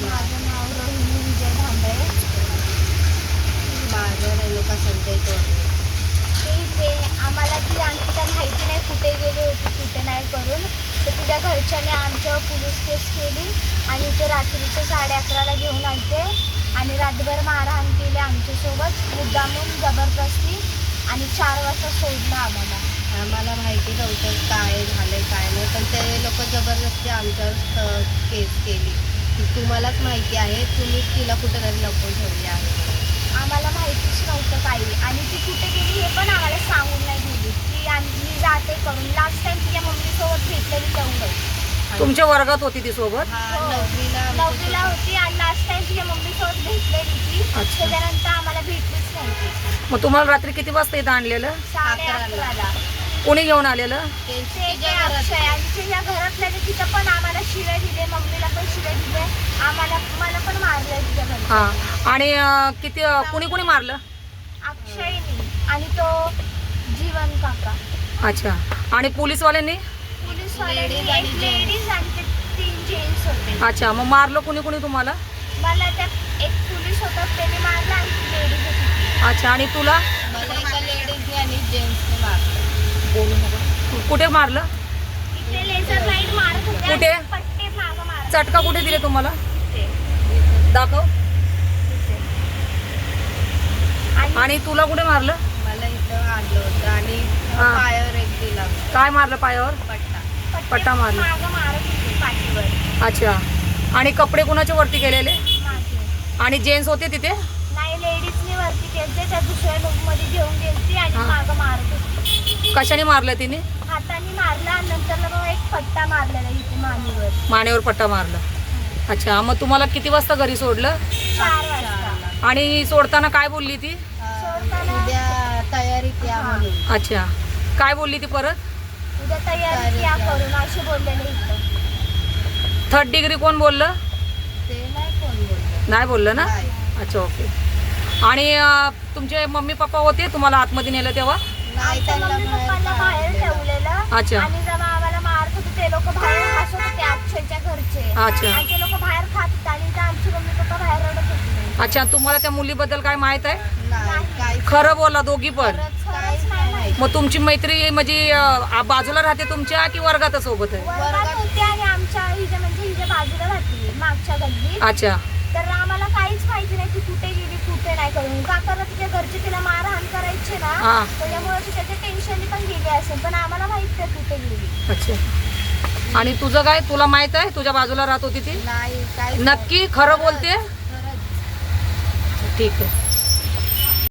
माझं नाव रोहिणी विजय धांबळे माझं रेणुका संजय तोरणे ते ते आम्हाला ती अंकिता माहिती नाही कुठे गेली होती कुठे नाही करून तर तिच्या घरच्यांनी आमच्यावर पोलीस केस केली आणि ते रात्रीचे साडे अकराला घेऊन आणते आणि रातभर मारहाण केली आमच्यासोबत मुद्दामून जबरदस्ती आणि चार वाजता सोडलं आम्हाला आम्हाला माहिती नव्हतं काय झालं काय नाही पण ते लोक जबरदस्ती आमच्यावर केस केली. तुम्हालाच माहिती आहे तुम्हीच तिला कुठेतरी लपवून ठेवली आहे. आम्हाला माहितीच नव्हतं काही. आणि ती कुठे गेली हे पण आम्हाला सांगून नाही गेली की आम्ही मी जाते करून. लास्ट टाइम तिच्या मम्मीसोबत भेटलेली तेवढं. तुमच्या वर्गात होती ती सोबत? हा हो. नववीला आमच्या नववीला सोबत- होती आणि लास्ट टाइम तिच्या मम्मीसोबत भेटलेली ती. अच्छा. त्याच्यानंतर आम्हाला भेटलीच नाही ती मग तुम्हाला रात्री किती वाजता इथं आणलेलं? साडे अकराला. अकराला. कोणी घेऊन आलेलं? ते घरात अक्षय आणि तिच्या घरातल्या तिथं पण आम्हाला शिव्या दिले मम्मीला पण शिव्या दिले आम्हाला मला पण मारलं तिच्या घरी. हां. आणि अं, किती अं, कुणी कुणी मारलं? अक्षयनी आणि तो जीवन काका. अच्छा. आणि पोलीसवाल्यांनी? एक gents. लेडीज आणि ते तीन जेंट्स होते. अच्छा. मग मारलं कुणी कुणी तुम्हाला? मला त्या एक पोलीस होता त्याने मारला आणि ती लेडीज होती. अच्छा. आणि तुला? मला एका लेडीजने आणि जेंट्सने मारलं. कुठे मारलं? इथे लेझर लाइट मारत होते कुठे? आणि पट्टे मागं मारत चटका कुठे दिले तुम्हाला. दाखव. आणि तुला कुठे मारलं? मला इथं होतं आणि हा. पायावर एक दिला काय मारलं पायावर? पट्टा. पट्टे मारला. मागं मारत होते पाठीवर. अच्छा. आणि कपडे कुणाच्या वरती गेलेले मागे आणि जेंट्स होते तिथे? नाही लेडीजनी वरती त्या दुसऱ्या रूममध्ये घेऊन गेलती आणि हा. मागं मारत होती. कशाने मारलं तिने? हाताने मारला आणि नंतर पट्टा मारलेला इथे मानेवर. मानेवर पट्टा मारला. अच्छा मग तुम्हाला किती वाजता घरी सोडलं? चार वाजता. आणि सोडताना काय बोलली ती? सोडताना- उद्या तयारीत या. म्हणून अच्छा. काय बोलली ती परत? उद्या तयारी या करून असे बोललेले इथं. थर्ड डिग्री कोण बोललं? ते नाही कोण बोललं. नाही बोललं ना? नाही. अच्छा ओके. आणि अं, तुमचे मम्मी पप्पा होते? तुम्हाला आतमध्ये नेलं तेव्हा? नाही आमच्या त्यांना मम्मी पप्पांना बाहेर काढलेलं. ठेवलेलं. अच्छा. आणि जेव्हा आम्हाला मारत होते ते लोक बाहेर हसत होते अक्षयच्या घरचे. अच्छा. आणि ते लोक बाहेर खात होते आणि ते आमचे मम्मी पप्पा बाहेर रडत होते. अच्छा तुम्हाला त्या मुलीबद्दल काय माहीत आहे? नाही काय खरं बोला दोघी पण. खरंच खरंच काहीच नाही नाही माहिती. मग तुमची मैत्री म्हणजे अं, बाजूला राहते तुमच्या की वर्गात सोबत आहे? वर्गात वर्गात- होते आणि आमच्या हिच्या म्हणजे हिच्या बाजूला राहते मागच्या गल्लीत. अच्छा. तर आम्हाला काहीच माहिती नाही की कुठे गेली कुठे नाही करून. काकाला तिच्या घरचे तिला मारहाण करायचे ना हा. त्याच्यामुळे ती त्याच्या टेन्शन पण गेली असेल पण आम्हाला माहीत नाही कुठे गेली. अच्छा. आणि तुझं काय? तुला माहीत आहे? तुझ्या बाजूला राहत होती ती? नक्की खरं बोलते? ठीक आहे.